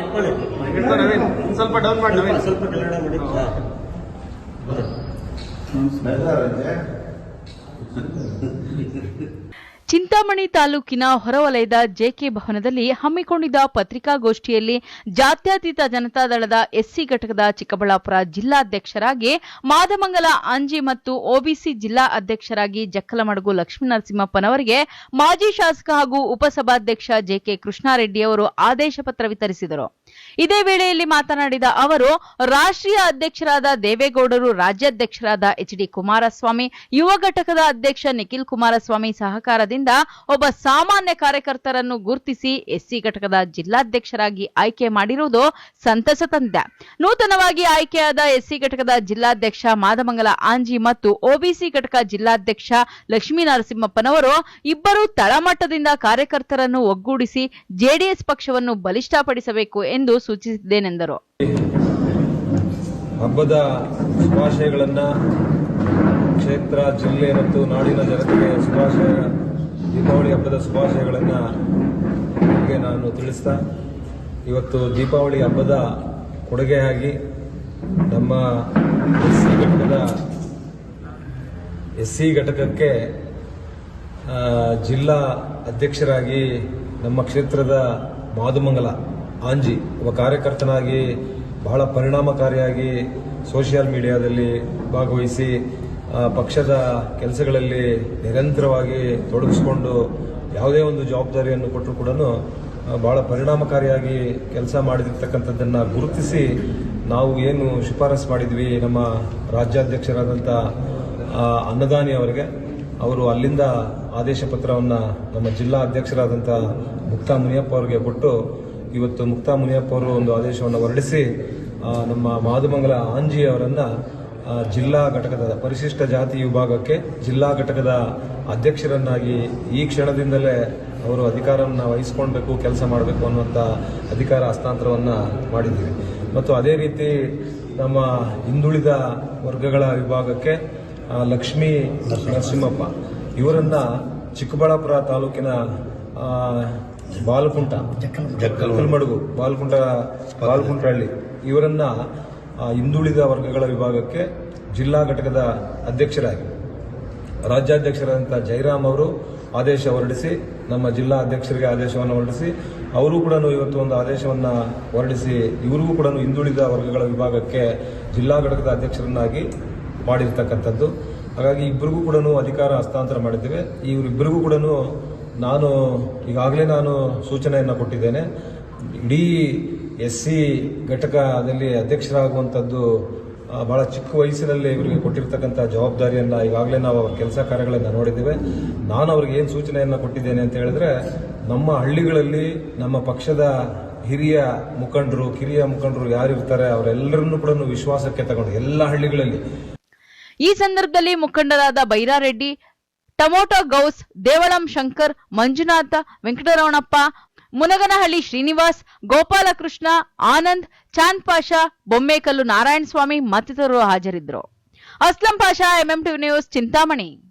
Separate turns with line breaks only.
ಇಟ್ಕೊಳ್ಳಿ
ಸ್ವಲ್ಪ ಡೌನ್ ಮಾಡಿ
ಸ್ವಲ್ಪ ಕೆಳಗಡೆ ಮಾಡಿ ಹಾ.
ಚಿಂತಾಮಣಿ ತಾಲೂಕಿನ ಹೊರವಲಯದ ಜೆಕೆ ಭವನದಲ್ಲಿ ಹಮ್ಮಿಕೊಂಡಿದ್ದ ಪತ್ರಿಕಾಗೋಷ್ಠಿಯಲ್ಲಿ ಜಾತ್ಯತೀತ ಜನತಾದಳದ ಎಸ್ಸಿ ಘಟಕದ ಚಿಕ್ಕಬಳ್ಳಾಪುರ ಜಿಲ್ಲಾಧ್ಯಕ್ಷರಾಗಿ ಮಾದಮಂಗಲ ಅಂಜಿ ಮತ್ತು ಒಬಿಸಿ ಜಿಲ್ಲಾ ಅಧ್ಯಕ್ಷರಾಗಿ ಜಕ್ಕಲಮಡಗು ಲಕ್ಷ್ಮೀನರಸಿಂಹಪ್ಪನವರಿಗೆ ಮಾಜಿ ಶಾಸಕ ಹಾಗೂ ಉಪಸಭಾಧ್ಯಕ್ಷ ಜೆಕೆ ಕೃಷ್ಣಾರೆಡ್ಡಿ ಅವರು ಆದೇಶ ಪತ್ರ ವಿತರಿಸಿದರು. ಇದೇ ವೇಳೆಯಲ್ಲಿ ಮಾತನಾಡಿದ ಅವರು, ರಾಷ್ಟ್ರೀಯ ಅಧ್ಯಕ್ಷರಾದ ದೇವೇಗೌಡರು ರಾಜ್ಯಾಧ್ಯಕ್ಷರಾದ ಎಚ್ ಡಿ ಕುಮಾರಸ್ವಾಮಿ, ಯುವ ಘಟಕದ ಅಧ್ಯಕ್ಷ ನಿಖಿಲ್ ಕುಮಾರಸ್ವಾಮಿ ಸಹಕಾರದಿಂದ ಒಬ್ಬ ಸಾಮಾನ್ಯ ಕಾರ್ಯಕರ್ತರನ್ನು ಗುರುತಿಸಿ ಎಸ್ಸಿ ಘಟಕದ ಜಿಲ್ಲಾಧ್ಯಕ್ಷರಾಗಿ ಆಯ್ಕೆ ಮಾಡಿರುವುದು ಸಂತಸ ತಂದಿದೆ ನೂತನವಾಗಿ ಆಯ್ಕೆಯಾದ ಎಸ್ಸಿ ಘಟಕದ ಜಿಲ್ಲಾಧ್ಯಕ್ಷ ಮಾದಮಂಗಲ ಆಂಜಿ ಮತ್ತು ಒಬಿಸಿ ಘಟಕ ಜಿಲ್ಲಾಧ್ಯಕ್ಷ ಲಕ್ಷ್ಮೀನರಸಿಂಹಪ್ಪನವರು ಇಬ್ಬರು ತಳಮಟ್ಟದಿಂದ ಕಾರ್ಯಕರ್ತರನ್ನು ಒಗ್ಗೂಡಿಸಿ ಜೆಡಿಎಸ್ ಪಕ್ಷವನ್ನು ಬಲಿಷ್ಠಪಡಿಸಬೇಕು ಎಂದು ಸೂಚಿಸಿದ್ದೇನೆಂದರು.
ಹಬ್ಬದ ಶುಭಾಶಯಗಳನ್ನು ಕ್ಷೇತ್ರ, ಜಿಲ್ಲೆ ಮತ್ತು ನಾಡಿನ ಜನತೆಗೆ ಶುಭಾಶಯ ದೀಪಾವಳಿ ಹಬ್ಬದ ಶುಭಾಶಯಗಳನ್ನು ನಿಮಗೆ ನಾನು ತಿಳಿಸ್ತಾ, ಇವತ್ತು ದೀಪಾವಳಿ ಹಬ್ಬದ ಕೊಡುಗೆಯಾಗಿ ನಮ್ಮ ಎಸ್ ಸಿ ಘಟಕದ ಎಸ್ ಸಿ ಘಟಕಕ್ಕೆ ಜಿಲ್ಲಾ ಅಧ್ಯಕ್ಷರಾಗಿ ನಮ್ಮ ಕ್ಷೇತ್ರದ ಮಾದುಮಂಗಲ ಆಂಜಿ, ಒಬ್ಬ ಕಾರ್ಯಕರ್ತನಾಗಿ ಬಹಳ ಪರಿಣಾಮಕಾರಿಯಾಗಿ ಸೋಷಿಯಲ್ ಮೀಡಿಯಾದಲ್ಲಿ ಭಾಗವಹಿಸಿ ಪಕ್ಷದ ಕೆಲಸಗಳಲ್ಲಿ ನಿರಂತರವಾಗಿ ತೊಡಗಿಸಿಕೊಂಡು ಯಾವುದೇ ಒಂದು ಜವಾಬ್ದಾರಿಯನ್ನು ಕೊಟ್ಟರು ಕೂಡ ಬಹಳ ಪರಿಣಾಮಕಾರಿಯಾಗಿ ಕೆಲಸ ಮಾಡಿರ್ತಕ್ಕಂಥದ್ದನ್ನು ಗುರುತಿಸಿ ನಾವು ಏನು ಶಿಫಾರಸು ಮಾಡಿದ್ವಿ ನಮ್ಮ ರಾಜ್ಯಾಧ್ಯಕ್ಷರಾದಂಥ ಅನ್ನದಾನಿ ಅವರಿಗೆ. ಅವರು ಅಲ್ಲಿಂದ ಆದೇಶ ಪತ್ರವನ್ನು ನಮ್ಮ ಜಿಲ್ಲಾ ಅಧ್ಯಕ್ಷರಾದಂಥ ಮುಕ್ತಾ ಮುನಿಯಪ್ಪ ಅವರಿಗೆ ಕೊಟ್ಟು, ಇವತ್ತು ಮುಕ್ತಾ ಮುನಿಯಪ್ಪ ಅವರು ಒಂದು ಆದೇಶವನ್ನು ಹೊರಡಿಸಿ ನಮ್ಮ ಮಾದುಮಂಗಲ ಆಂಜಿ ಅವರನ್ನ ಜಿಲ್ಲಾ ಘಟಕದ ಪರಿಶಿಷ್ಟ ಜಾತಿ ವಿಭಾಗಕ್ಕೆ ಜಿಲ್ಲಾ ಘಟಕದ ಅಧ್ಯಕ್ಷರನ್ನಾಗಿ ಈ ಕ್ಷಣದಿಂದಲೇ ಅವರು ಅಧಿಕಾರವನ್ನು ವಹಿಸ್ಕೊಳ್ಬೇಕು ಕೆಲಸ ಮಾಡಬೇಕು ಅನ್ನುವಂಥ ಅಧಿಕಾರ ಹಸ್ತಾಂತರವನ್ನು ಮಾಡಿದ್ದೀವಿ. ಮತ್ತು ಅದೇ ರೀತಿ ನಮ್ಮ ಹಿಂದುಳಿದ ವರ್ಗಗಳ ವಿಭಾಗಕ್ಕೆ ಲಕ್ಷ್ಮೀ ನರಸಿಂಹಪ್ಪ ಇವರನ್ನು ಚಿಕ್ಕಬಳ್ಳಾಪುರ ತಾಲೂಕಿನ ಬಾಲಕುಂಟ ಜಕ್ಕಲ್ಮಡುಗು. ಬಾಲಕುಂಟ ಬಾಲಕುಂಟಹಳ್ಳಿ ಇವರನ್ನ ಹಿಂದುಳಿದ ವರ್ಗಗಳ ವಿಭಾಗಕ್ಕೆ ಜಿಲ್ಲಾ ಘಟಕದ ಅಧ್ಯಕ್ಷರಾಗಿ ರಾಜ್ಯಾಧ್ಯಕ್ಷರಾದಂಥ ಜೈರಾಮ್ ಅವರು ಆದೇಶ ಹೊರಡಿಸಿ, ನಮ್ಮ ಜಿಲ್ಲಾ ಅಧ್ಯಕ್ಷರಿಗೆ ಆದೇಶವನ್ನು ಹೊರಡಿಸಿ, ಅವರು ಕೂಡ ಇವತ್ತು ಒಂದು ಆದೇಶವನ್ನು ಹೊರಡಿಸಿ, ಇವರಿಗೂ ಕೂಡ ಹಿಂದುಳಿದ ವರ್ಗಗಳ ವಿಭಾಗಕ್ಕೆ ಜಿಲ್ಲಾ ಘಟಕದ ಅಧ್ಯಕ್ಷರನ್ನಾಗಿ ಮಾಡಿರ್ತಕ್ಕಂಥದ್ದು. ಹಾಗಾಗಿ ಇಬ್ಬರಿಗೂ ಕೂಡ ಅಧಿಕಾರ ಹಸ್ತಾಂತರ ಮಾಡಿದ್ದೇವೆ. ಇವರಿಬ್ಬರಿಗೂ ಕೂಡ ನಾನು, ಈಗಾಗಲೇ ನಾನು ಸೂಚನೆಯನ್ನು ಕೊಟ್ಟಿದ್ದೇನೆ. ಇಡೀ ಎಸ್ ಸಿ ಘಟಕದಲ್ಲಿ ಅಧ್ಯಕ್ಷರಾಗುವಂಥದ್ದು ಬಹಳ ಚಿಕ್ಕ ವಯಸ್ಸಿನಲ್ಲಿ ಇವರಿಗೆ ಕೊಟ್ಟಿರ್ತಕ್ಕಂಥ ಜವಾಬ್ದಾರಿಯನ್ನು ಈಗಾಗಲೇ ನಾವು ಅವ್ರ ಕೆಲಸ ಕಾರ್ಯಗಳನ್ನು ನೋಡಿದ್ದೇವೆ. ನಾನು ಅವ್ರಿಗೆ ಏನು ಸೂಚನೆಯನ್ನು ಕೊಟ್ಟಿದ್ದೇನೆ ಅಂತ ಹೇಳಿದ್ರೆ, ನಮ್ಮ ಹಳ್ಳಿಗಳಲ್ಲಿ ನಮ್ಮ ಪಕ್ಷದ ಹಿರಿಯ ಮುಖಂಡರು, ಕಿರಿಯ ಮುಖಂಡರು ಯಾರಿರ್ತಾರೆ ಅವರೆಲ್ಲರನ್ನೂ ಕೂಡ ವಿಶ್ವಾಸಕ್ಕೆ ತಗೊಂಡು ಎಲ್ಲ ಹಳ್ಳಿಗಳಲ್ಲಿ.
ಈ ಸಂದರ್ಭದಲ್ಲಿ ಮುಖಂಡರಾದ ಬೈರಾರೆಡ್ಡಿ, ಟೊಮೊಟೊ ಗೌಸ್, ದೇವಳಂ ಶಂಕರ್, ಮಂಜುನಾಥ, ವೆಂಕಟರಮಣಪ್ಪ ಮುನಗನಹಳ್ಳಿ ಶ್ರೀನಿವಾಸ್, ಗೋಪಾಲಕೃಷ್ಣ, ಆನಂದ್, ಚಾಂದ್ ಪಾಷಾ, ಬೊಮ್ಮೇಕಲ್ಲು ನಾರಾಯಣಸ್ವಾಮಿ ಮತ್ತಿತರರು ಹಾಜರಿದ್ದರು. Aslam Pasha, MM news, Chintamani.